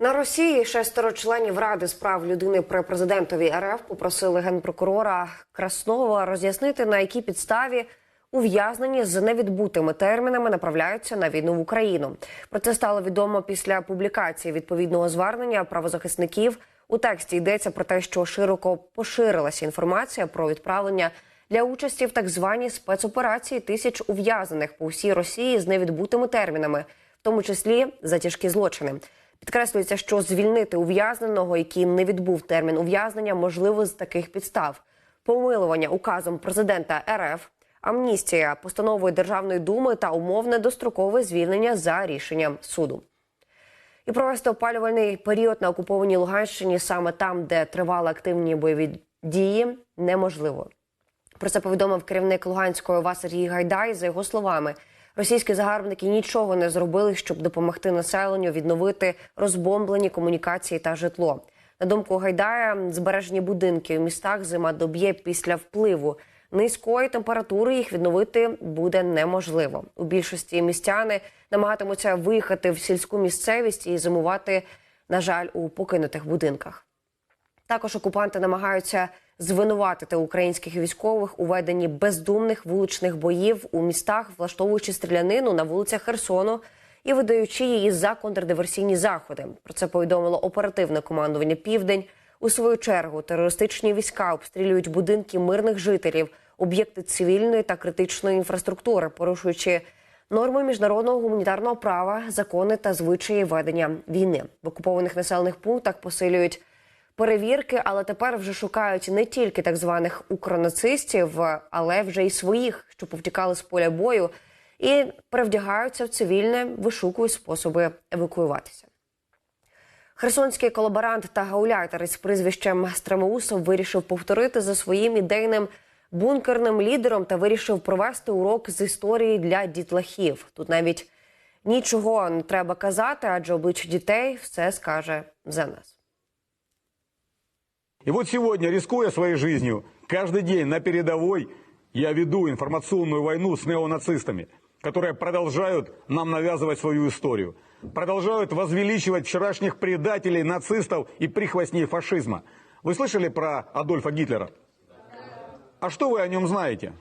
На Росії шестеро членів ради справ людини при президентові РФ попросили генпрокурора Краснова роз'яснити на якій підставі ув'язнені з невідбутими термінами направляються на війну в Україну. Про це стало відомо після публікації відповідного звернення правозахисників. У тексті йдеться про те, що широко поширилася інформація про відправлення для участі в так званій спецоперації тисяч ув'язнених по всій Росії з невідбутими термінами, в тому числі за тяжкі злочини. Підкреслюється, що звільнити ув'язненого, який не відбув термін ув'язнення, можливо з таких підстав: помилування указом президента РФ, амністія постановою Державної думи та умовне дострокове звільнення за рішенням суду. І провести опалювальний період на окупованій Луганщині саме там, де тривали активні бойові дії, неможливо. Про це повідомив керівник Луганської ОВА Сергій Гайдай. За його словами, російські загарбники нічого не зробили, щоб допомогти населенню відновити розбомблені комунікації та житло. На думку Гайдая, збережені будинки у містах зима доб'є після впливу низької температури. Їх відновити буде неможливо. У більшості містяни намагатимуться виїхати в сільську місцевість і зимувати, на жаль, у покинутих будинках. Також окупанти намагаються звинуватити українських військових у веденні бездумних вуличних боїв у містах, влаштовуючи стрілянину на вулицях Херсону і видаючи її за контрдиверсійні заходи. Про це повідомило оперативне командування Південь. У свою чергу терористичні війська обстрілюють будинки мирних жителів, об'єкти цивільної та критичної інфраструктури, порушуючи норми міжнародного гуманітарного права, закони та звичаї ведення війни в окупованих населених пунктах посилюють перевірки, але тепер вже шукають не тільки так званих укронацистів, але вже й своїх, що повтікали з поля бою, і перевдягаються в цивільне, вишукують способи евакуюватися. Херсонський колаборант та гауляйтер із прізвищем Стремоусов вирішив повторити за своїм ідейним бункерним лідером та вирішив провести урок з історії для дітлахів. Тут навіть нічого не треба казати, адже обличчя дітей все скаже за нас. И вот сегодня, рискуя своей жизнью, каждый день на передовой я веду информационную войну с неонацистами, которые продолжают нам навязывать свою историю, продолжают возвеличивать вчерашних предателей, нацистов и прихвостней фашизма. Вы слышали про Адольфа Гитлера? А что вы о нем знаете?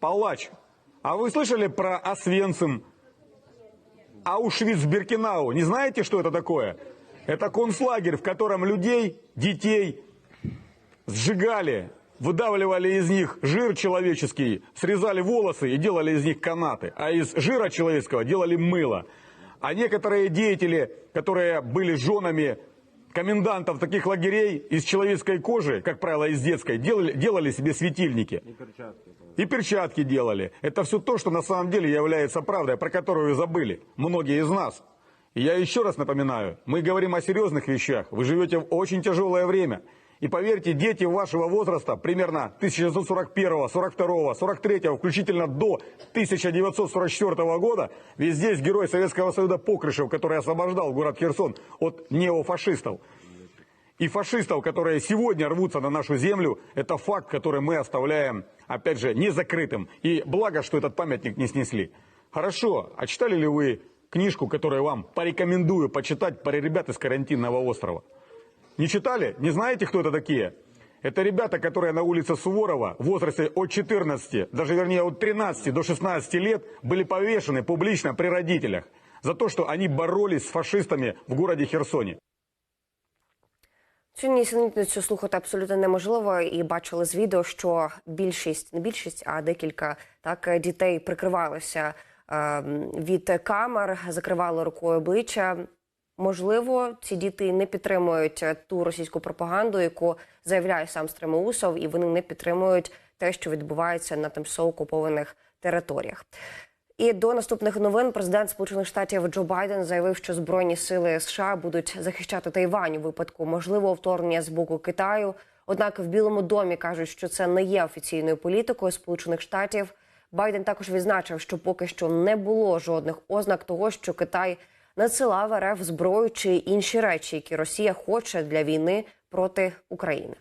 Палач. А вы слышали про Освенцим, Аушвиц-Биркенау? Не знаете, что это такое? Это концлагерь, в котором людей, детей сжигали, выдавливали из них жир человеческий, срезали волосы и делали из них канаты. А из жира человеческого делали мыло. А некоторые деятели, которые были женами комендантов таких лагерей из человеческой кожи, как правило, из детской, делали, делали себе светильники. И перчатки делали. Это все то, что на самом деле является правдой, про которую забыли многие из нас. Я еще раз напоминаю, мы говорим о серьезных вещах. Вы живете в очень тяжелое время. И поверьте, дети вашего возраста, примерно 1941, 42, 43, включительно до 1944 года, ведь здесь герой Советского Союза Покрышев, который освобождал город Херсон от неофашистов. И фашистов, которые сегодня рвутся на нашу землю, это факт, который мы оставляем, опять же, незакрытым. И благо, что этот памятник не снесли. Хорошо, а читали ли вы книжку, которую вам порекомендую почитать про ребят из карантинного острова? Не читали? Не знаете, кто это такие? Это ребята, которые на улице Суворова в возрасте от 14, даже вернее от 13 до 16 лет были повешены публично при родителях за то, что они боролись с фашистами в городе Херсоне. Цю нісенітницю слухати абсолютно неможливо, і бачили з відео, що більшість, не більшість, а декілька так дітей прикривалися е, від камер, закривали рукою обличчя. Можливо, ці діти не підтримують ту російську пропаганду, яку заявляє сам Стремоусов, і вони не підтримують те, що відбувається на тимчасово окупованих територіях. І до наступних новин президент Сполучених Штатів Джо Байден заявив, що збройні сили США будуть захищати Тайвань у випадку можливого вторгнення з боку Китаю. Однак в Білому домі кажуть, що це не є офіційною політикою Сполучених Штатів. Байден також відзначив, що поки що не було жодних ознак того, що Китай надсилав РФ зброю чи інші речі, які Росія хоче для війни проти України.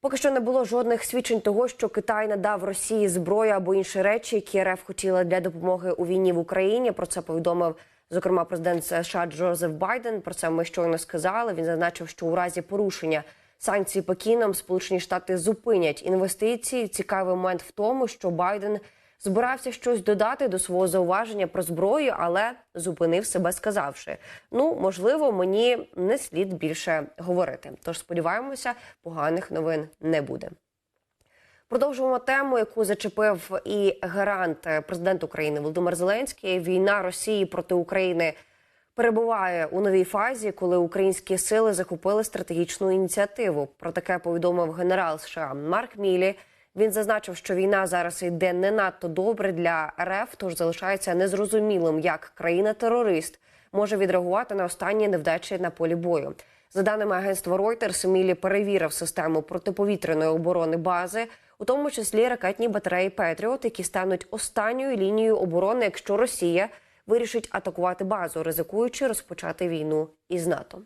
Поки що не було жодних свідчень того, що Китай надав Росії зброю або інші речі, які РФ хотіла для допомоги у війні в Україні. Про це повідомив Зокрема, президент США Джозеф Байден про це ми щойно сказали. Він зазначив, що у разі порушення санкцій Пекіном Сполучені Штати зупинять інвестиції. Цікавий момент в тому, що Байден збирався щось додати до свого зауваження про зброю, але зупинив себе, сказавши: ну можливо, мені не слід більше говорити. Тож сподіваємося, поганих новин не буде. Продовжуємо тему, яку зачепив і гарант президент України Володимир Зеленський. Війна Росії проти України перебуває у новій фазі, коли українські сили захопили стратегічну ініціативу. Про таке повідомив генерал США Марк Мілі. Він зазначив, що війна зараз йде не надто добре для РФ, тож залишається незрозумілим, як країна-терорист може відреагувати на останні невдачі на полі бою. За даними агентства Reuters, Мілі перевірив систему протиповітряної оборони бази, у тому числі ракетні батареї Петріот, які стануть останньою лінією оборони, якщо Росія вирішить атакувати базу, ризикуючи розпочати війну із НАТО.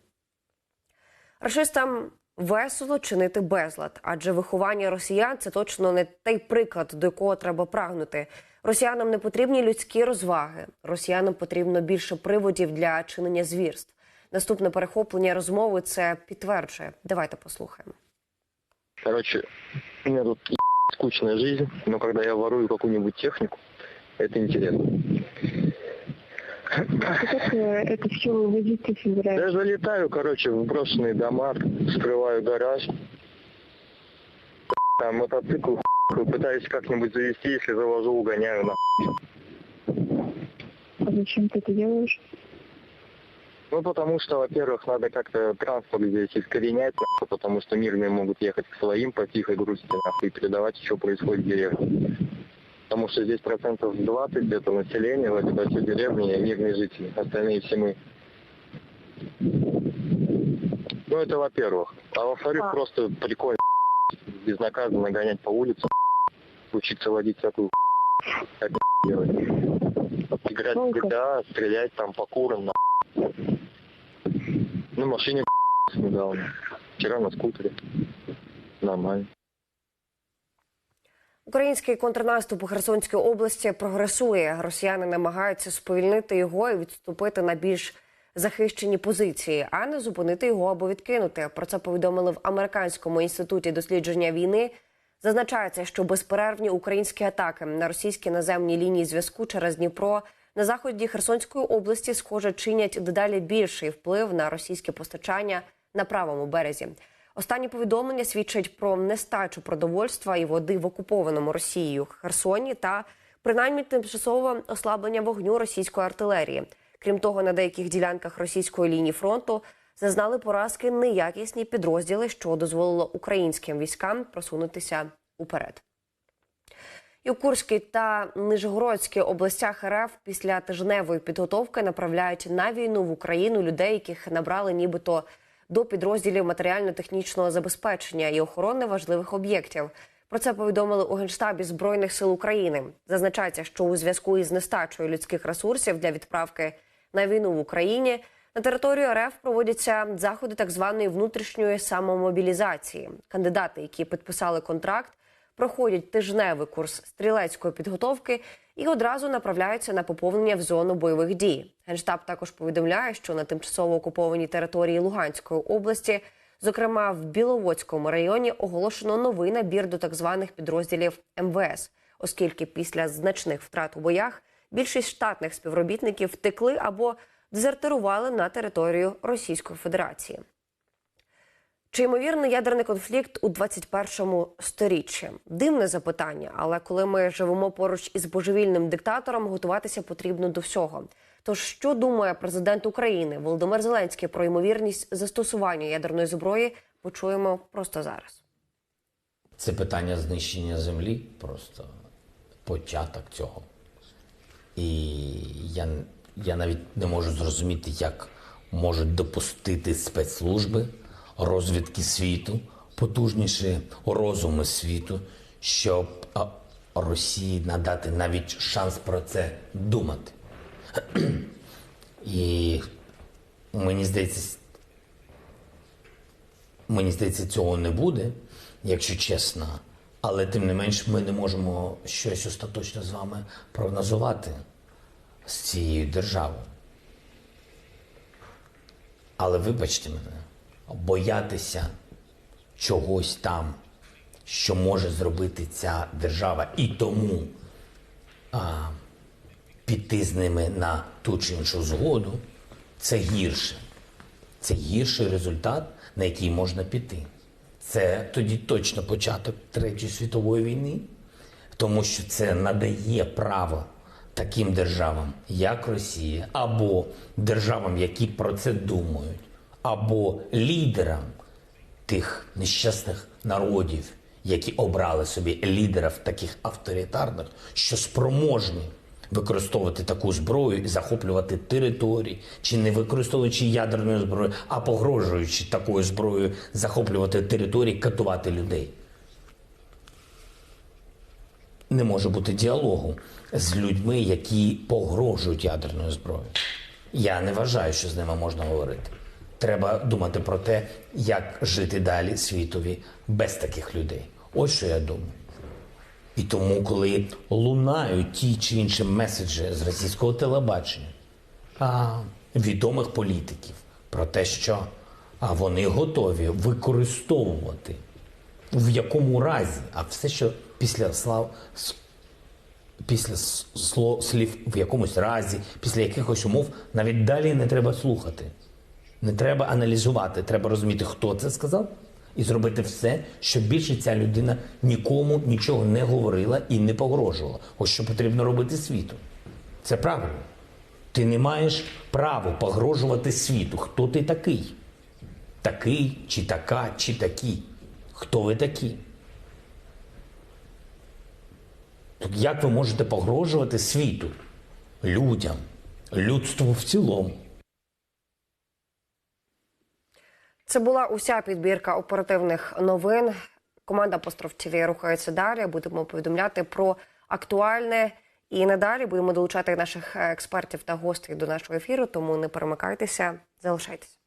Рашистам весело чинити безлад, адже виховання росіян це точно не той приклад, до якого треба прагнути. Росіянам не потрібні людські розваги. Росіянам потрібно більше приводів для чинення звірств. Наступне перехоплення розмови це підтверджує. Давайте послухаємо. Короче, у тут скучная жизнь, но когда я ворую какую-нибудь технику, это интересно. А как это все вывозите с Израиля? Я залетаю, короче, в брошенные дома, вскрываю гараж, там мотоцикл пытаюсь как-нибудь завести, если завожу, угоняю на. А зачем ты это делаешь? Ну, потому что, во-первых, надо как-то транспорт здесь искоренять, нахуй, потому что мирные могут ехать к своим по тихой грусти, нахуй, и передавать, что происходит в деревне. Потому что здесь процентов 20 это население, вот это все деревни, мирные жители, остальные все мы. Ну, это во-первых. А во-вторых, А. просто прикольно безнаказанно гонять по улице, учиться водить всякую как делать. Играть в? GTA, стрелять там по курам, на на машине недавно. Вчера на скутере. Нормально. Український контрнаступ у Херсонській області прогресує. Росіяни намагаються сповільнити його і відступити на більш захищені позиції, а не зупинити його або відкинути. Про це повідомили в американському інституті дослідження війни. Зазначається, що безперервні українські атаки на російські наземні лінії зв'язку через Дніпро на заході Херсонської області, схоже, чинять дедалі більший вплив на російське постачання на правому березі. Останні повідомлення свідчать про нестачу продовольства і води в окупованому Росією Херсоні та принаймні тимчасове ослаблення вогню російської артилерії. Крім того, на деяких ділянках російської лінії фронту зазнали поразки неякісні підрозділи, що дозволило українським військам просунутися уперед. І у Курській та Нижгородській областях РФ після тижневої підготовки направляють на війну в Україну людей, яких набрали нібито до підрозділів матеріально-технічного забезпечення і охорони важливих об'єктів. Про це повідомили у генштабі збройних сил України. Зазначається, що у зв'язку із нестачою людських ресурсів для відправки на війну в Україні на територію РФ проводяться заходи так званої внутрішньої самомобілізації. Кандидати, які підписали контракт, проходять тижневий курс стрілецької підготовки і одразу направляються на поповнення в зону бойових дій. Генштаб також повідомляє, що на тимчасово окупованій території Луганської області, зокрема в Біловодському районі, оголошено новий набір до так званих підрозділів МВС, оскільки після значних втрат у боях більшість штатних співробітників втекли або дезертирували на територію Російської Федерації. Чи ймовірний ядерний конфлікт у 21-му сторіччі? Дивне запитання, але коли ми живемо поруч із божевільним диктатором, готуватися потрібно до всього. Тож, що думає президент України Володимир Зеленський про ймовірність застосування ядерної зброї, почуємо просто зараз. Це питання знищення землі, просто початок цього. І я, я навіть не можу зрозуміти, як можуть допустити спецслужби, розвідки світу, потужніші розуми світу, щоб Росії надати навіть шанс про це думати. І мені здається, Мені здається, цього не буде, якщо чесно. Але тим не менш ми не можемо щось остаточно з вами прогнозувати з цією державою. Але вибачте мене, боятися чогось там, що може зробити ця держава, і тому а, піти з ними на ту чи іншу згоду, це гірше. Це гірший результат, на який можна піти. Це тоді точно початок Третьої світової війни, тому що це надає право таким державам, як Росія, або державам, які про це думають, або лідерам тих нещасних народів, які обрали собі лідерів таких авторитарних, що спроможні використовувати таку зброю і захоплювати території, чи не використовуючи ядерну зброю, а погрожуючи такою зброєю захоплювати території, катувати людей. Не може бути діалогу з людьми, які погрожують ядерною зброєю. Я не вважаю, що з ними можна говорити. Треба думати про те, як жити далі світові без таких людей. Ось що я думаю. І тому, коли лунають ті чи інші меседжі з російського телебачення, а, відомих політиків про те, що а, вони готові використовувати в якому разі, а все, що після слав після с- сло- слів в якомусь разі, після якихось умов, навіть далі не треба слухати. Не треба аналізувати, треба розуміти, хто це сказав, і зробити все, щоб більше ця людина нікому нічого не говорила і не погрожувала. Ось що потрібно робити світу. Це правильно. Ти не маєш права погрожувати світу. Хто ти такий? Такий, чи така, чи такі. Хто ви такі? Так як ви можете погрожувати світу, людям, людству в цілому? Це була уся підбірка оперативних новин. Команда Постров ТВ рухається далі. Будемо повідомляти про актуальне і надалі будемо долучати наших експертів та гостей до нашого ефіру. Тому не перемикайтеся, залишайтеся.